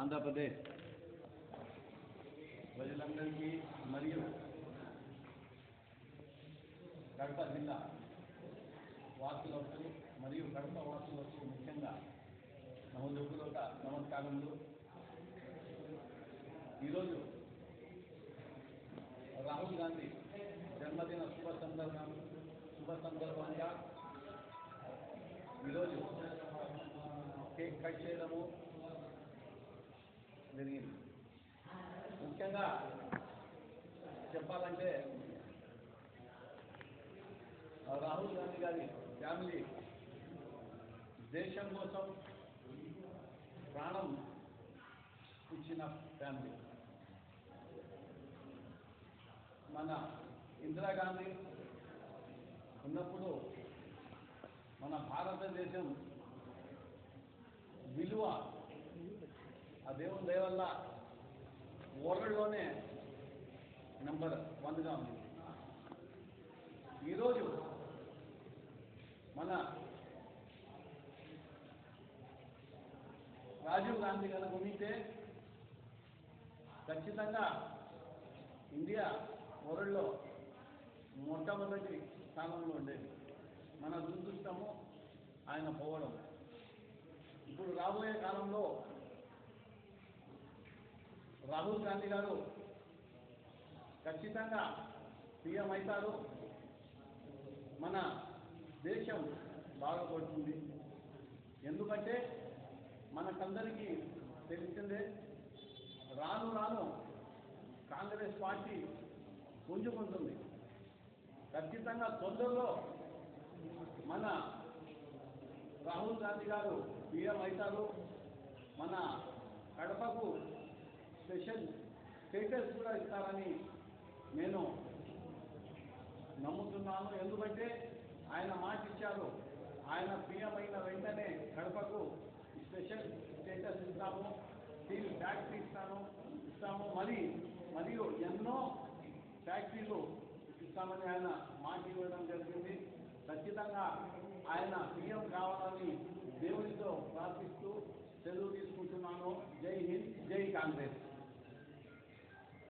ఆంధ్రప్రదేశ్. ప్రజలందరికీ మరియు కడప జిల్లా వాసులకు మరియు కడప వాసులకు ముఖ్యంగా నవదుర్గులక నమస్కారములు. ఈరోజు రాహుల్ గాంధీ జన్మదిన శుభ సందర్భం శుభ సందర్భంగా ఈరోజు కేక్ కట్ చేయడము జరిగింది. ముఖ్యంగా చెప్పాలంటే రాహుల్ గాంధీ గారి ఫ్యామిలీ దేశం కోసం ప్రాణం ఇచ్చిన ఫ్యామిలీ. మన ఇందిరాగాంధీ ఉన్నప్పుడు మన భారతదేశం విలువ ఆ దేవుని దయ వల్ల వరల్డ్లోనే నెంబర్ వన్గా ఉంది. ఈరోజు మన రాజీవ్ గాంధీ కనుక ఉంటే ఖచ్చితంగా ఇండియా వరల్డ్లో మొట్టమొదటి స్థానంలో ఉండేది. మన దురదృష్టము ఆయన పోవడం. ఇప్పుడు రాబోయే కాలంలో రాహుల్ గాంధీ గారు ఖచ్చితంగా సీఎం అవుతారు. మన దేశం బాగుపడుతుంది. ఎందుకంటే మనకందరికీ తెలిసిందే రాను రాను కాంగ్రెస్ పార్టీ పుంజుకుంటుంది. ఖచ్చితంగా తొందరలో మన రాహుల్ గాంధీ గారు పీఎం అవుతారు. మన కడపకు స్పెషల్ స్టేటస్ కూడా ఇస్తారని నేను నమ్ముతున్నాను. ఎందుకంటే ఆయన మాట ఇచ్చారు. ఆయన పిఎం అయిన వెంటనే కడపకు స్పెషల్ స్టేటస్ ఇస్తాము. స్టీల్ ఫ్యాక్టరీ ఇస్తాను ఇస్తాము. మరి మరియు ఎన్నో ఫ్యాక్టరీలు ఇస్తామని ఆయన మాట ఇవ్వడం జరిగింది. ఖచ్చితంగా ఆయన సీఎం కావాలని దేవునితో ప్రార్థిస్తూ సెలవు తీసుకుంటున్నాను. జై హింద్ జై కాంగ్రెస్.